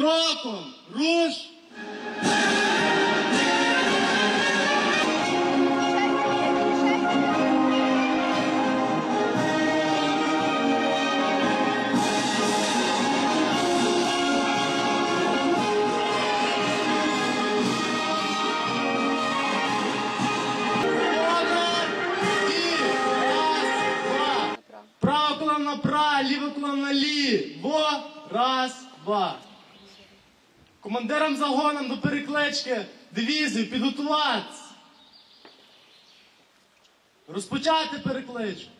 Кроком! Руш! Командирам загоном до переклички дивізії підготуватися. Розпочати перекличку.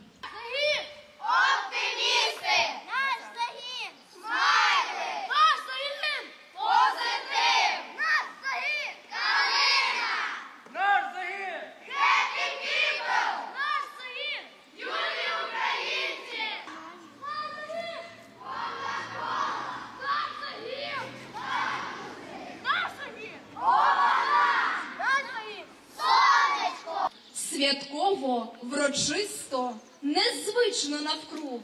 Святково, врочисто, незвично навкруг.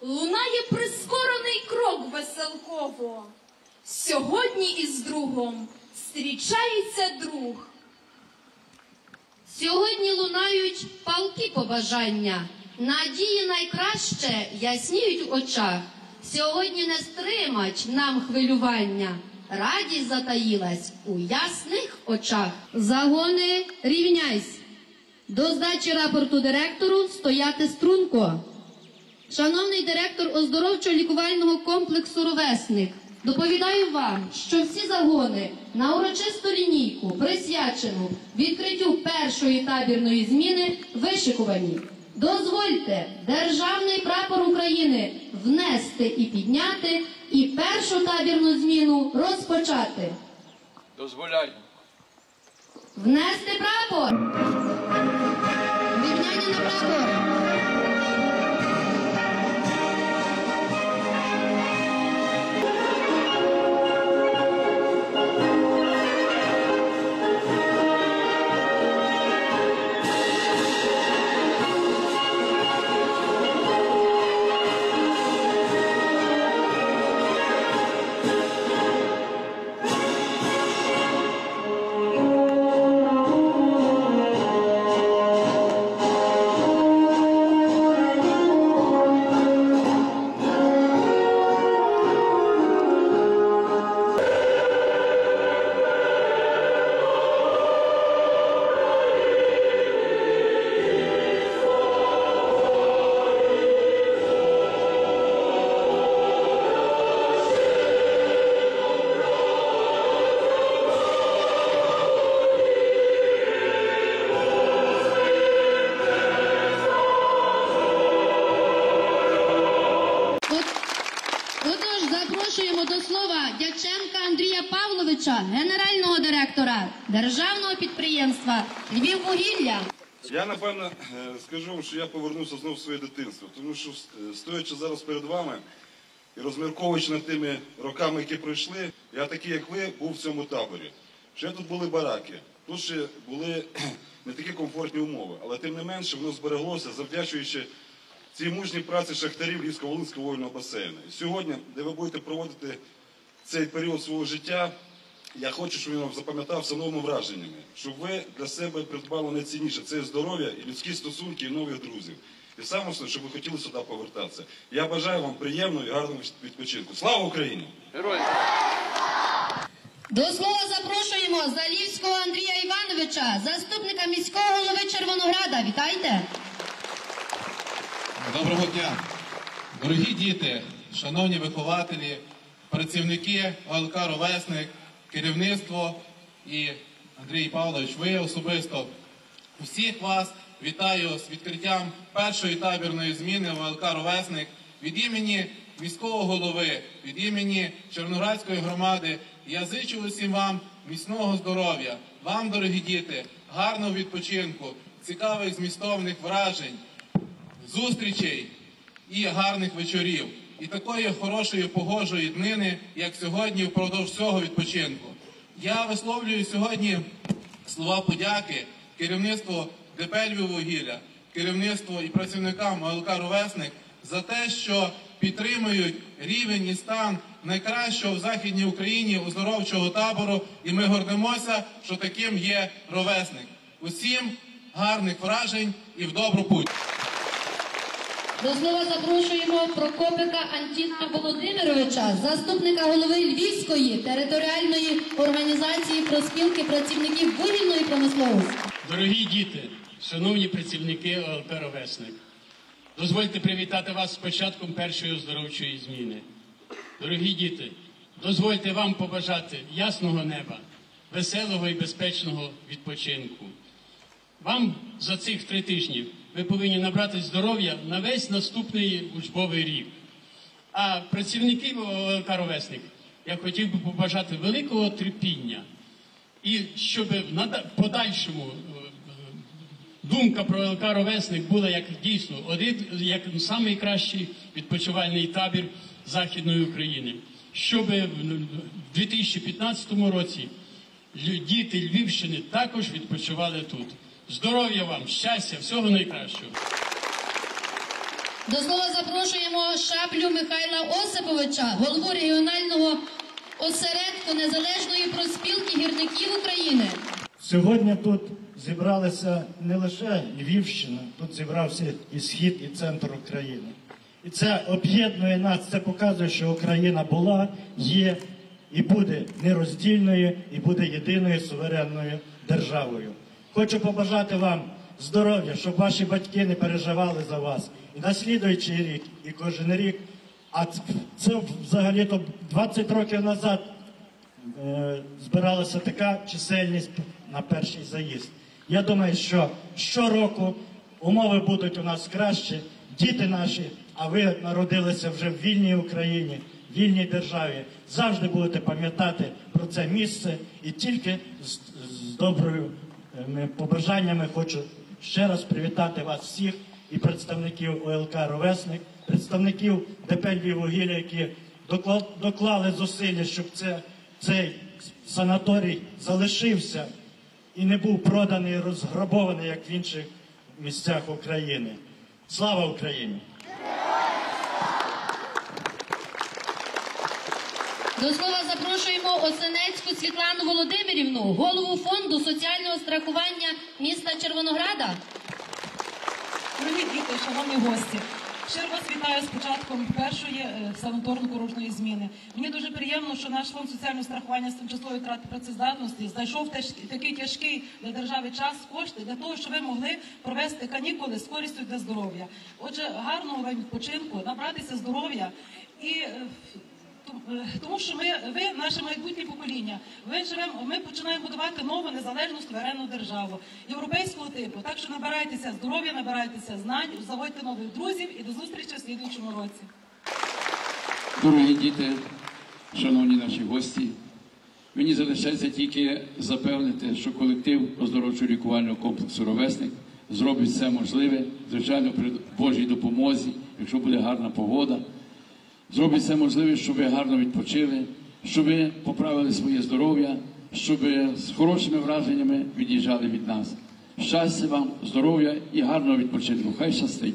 Лунає прискорений крок веселково. Сьогодні із другом зустрічається друг. Сьогодні лунають палки побажання, надії найкраще ясніють в очах. Сьогодні не стримать нам хвилювання, радість затаїлась у ясних очах. Загони рівняйсь. До здачі рапорту директору стояти струнко. Шановний директор оздоровчо-лікувального комплексу Ровесник, доповідаю вам, що всі загони на урочисту лінійку, присвячену відкриттю першої табірної зміни, вишикувані. Дозвольте державний прапор України внести і підняти, і першу табірну зміну розпочати. Дозволяю. Внести прапор. Слова Андрія Павловича, генерального директора державного підприємства Львіввугілля. Я напевно е, скажу що я повернувся знову в своє дитинство, тому що е, стоячи зараз перед вами і розмірковуючи над тими роками, які пройшли, я такий, як ви, був в цьому таборі. Ще тут були бараки, тут ще були не такі комфортні умови, але тим не менше воно збереглося, завдячуючи цій мужній праці шахтарів Львівсько-Волинського вольного басейну. І сьогодні, де ви будете проводити цей період свого життя, я хочу, щоб він вам запам'ятався новими враженнями, щоб ви для себе придбали найцінніше це здоров'я і людські стосунки і нових друзів. І саме основне, щоб ви хотіли сюди повертатися. Я бажаю вам приємного і гарного відпочинку. Слава Україні! Герої! До слова запрошуємо Залівського Андрія Івановича, заступника міського голови Червонограда. Вітайте! Доброго дня, дорогі діти, шановні вихователі, працівники ОЛК Ровесник, керівництво і Андрій Павлович, ви особисто. Усіх вас вітаю з відкриттям першої табірної зміни в ОЛК Ровесник від імені міського голови, від імені Черноградської громади. Я зичу усім вам міцного здоров'я, вам, дорогі діти, гарного відпочинку, цікавих змістовних вражень зустрічей і гарних вечорів, і такої хорошої погожої днини, як сьогодні, впродовж цього відпочинку. Я висловлюю сьогодні слова подяки керівництву ДП «Львіввугілля», керівництву і працівникам ОЛК «Ровесник» за те, що підтримують рівень і стан найкращого в Західній Україні оздоровчого табору, і ми гордимося, що таким є ровесник. Усім гарних вражень і в добру путь. До слова запрошуємо Прокопика Антіна Володимировича, заступника голови Львівської територіальної організації проспілки працівників вугільної промисловості. Дорогі діти, шановні працівники ОЛК «Ровесник», дозвольте привітати вас з початком першої оздоровчої зміни. Дорогі діти, дозвольте вам побажати ясного неба, веселого і безпечного відпочинку. Вам за цих три тижні ви повинні набрати здоров'я на весь наступний учбовий рік. А працівників ОЛК «Ровесник» я хотів би побажати великого терпіння. І щоб в подальшому е, думка про ЛК «Ровесник» була як дійсно один як найкращий відпочивальний табір Західної України. Щоб в 2015 році діти Львівщини також відпочивали тут. Здоров'я вам, щастя, всього найкращого. До слова запрошуємо Шаблю Михайла Осиповича, голову регіонального осередку Незалежної проспілки гірників України. Сьогодні тут зібралися не лише Львівщина, тут зібрався і схід, і центр України. І це об'єднує нас, це показує, що Україна була, є і буде нероздільною, і буде єдиною суверенною державою. Хочу побажати вам здоров'я, щоб ваші батьки не переживали за вас. І на слідуючий рік, і кожен рік. А це- взагалі-то 20 років назад е, збиралася така чисельність на перший заїзд. Я думаю, що щороку умови будуть у нас кращі, діти наші, а ви народилися вже в вільній Україні, вільній державі. Завжди будете пам'ятати про це місце і тільки з, з доброю побажаннями хочу ще раз привітати вас всіх і представників ОЛК Ровесник, представників ДП Львіввугілля, які доклали зусилля, щоб це, цей санаторій залишився і не був проданий, розграбований, як в інших місцях України. Слава Україні! До слова запрошуємо Осенецьку Світлану Володимирівну, голову фонду соціального страхування міста Червонограда. Дорогі діти, шановні гості, щиро вас вітаю з початком першої е, санаторно-курортної зміни. Мені дуже приємно, що наш фонд соціального страхування з тимчасової втрати працездатності знайшов такий тяжкий для держави час кошти для того, щоб ви могли провести канікули з користю для здоров'я. Отже, гарного вам відпочинку, набратися здоров'я і. Е, Том- Тому що ми, ви, наше майбутнє покоління, ви живемо, ми починаємо будувати нову незалежну суверенну державу європейського типу. Так що набирайтеся здоров'я, набирайтеся знань, заводьте нових друзів і до зустрічі в слідуючому році. Дорогі діти, шановні наші гості, мені залишається тільки запевнити, що колектив оздоровчо лікувального комплексу Ровесник зробить все можливе, звичайно, при Божій допомозі, якщо буде гарна погода. Зробить все можливе, щоб ви гарно відпочили, щоб ви поправили своє здоров'я, щоб ви з хорошими враженнями від'їжджали від нас. Щастя вам, здоров'я і гарного відпочинку. Хай щастить!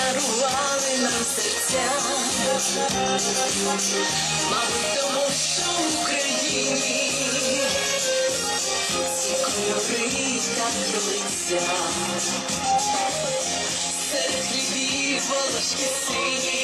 Зачарували нам серця, мабуть, тому що в Україні ці кольори так лиця. Серед хлібів волошки сині,